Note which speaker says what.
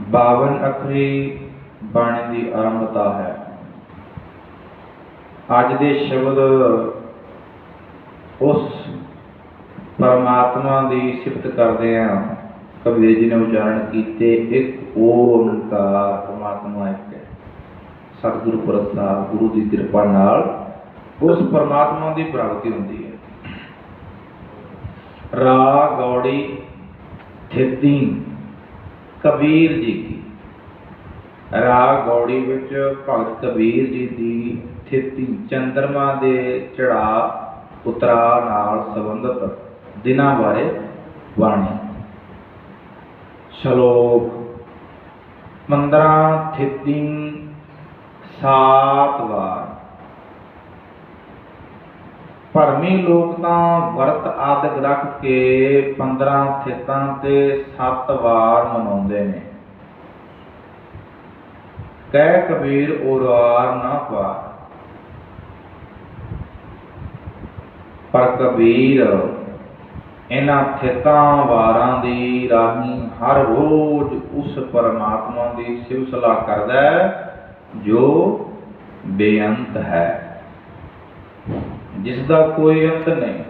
Speaker 1: ਬਾਵਨ ਅੱਖਰੀ ਬਾਣੀ ਦੀ ਆਰੰਭਤਾ ਹੈ। ਅੱਜ ਦੇ ਸ਼ਬਦ ਉਸ ਪਰਮਾਤਮਾ ਦੀ ਸਿਫਤ ਕਰਦੇ ਆ ਕਬੀਰ ਜੀ ਨੇ ਉਚਾਰਨ ਕੀਤੇ, ਇੱਕ ਓੰਕਾਰ ਪਰਮਾਤਮਾ ਇੱਕ ਹੈ। ਸਤਿਗੁਰੂ ਪ੍ਰਸਾਦ ਗੁਰੂ ਦੀ ਕਿਰਪਾ ਨਾਲ ਉਸ ਪਰਮਾਤਮਾ ਦੀ ਪ੍ਰਾਪਤੀ ਹੁੰਦੀ ਹੈ। ਰਾ ਗੌੜੀ ਥਿੱਤੀ ਕਬੀਰ ਜੀ ਕੀ? ਰਾਗ ਗੌੜੀ ਵਿੱਚ ਭਗਤ ਕਬੀਰ ਜੀ ਦੀ ਥਿੱਤੀ ਚੰਦਰਮਾ ਦੇ ਚੜਾਅ ਉਤਰਾ ਨਾਲ ਸੰਬੰਧਿਤ ਦਿਨਾਂ ਬਾਰੇ ਬਾਣੀ। ਸ਼ਲੋਕ ਮੰਦਰਾਂ ਥਿੱਤੀ, ਸਾਤ ਵਾਰ। ਭਰਮੀ ਲੋਕ ਤਾਂ ਵਰਤ ਆਦਿਕ ਰੱਖ ਕੇ 15 ਥਿੱਤਾਂ ਤੇ 7 ਵਾਰ ਮਨਾਉਂਦੇ ਨੇ। ਕਹਿ ਕਬੀਰ ਉਰਾਰ ਨਾ ਪਾਰ। ਪਰ ਕਬੀਰ, ਇਹਨਾਂ ਥਿੱਤਾਂ ਵਾਰਾਂ ਦੀ ਰਾਹੀਂ ਹਰ ਰੋਜ਼ ਉਸ ਪਰਮਾਤਮਾ ਦੀ ਸਿਵ ਸਲਾਹ ਕਰਦਾ ਹੈ, ਜੋ ਬੇਅੰਤ ਹੈ। ਜਿਸ ਦਾ ਕੋਈ ਅੰਤ ਨਹੀਂ।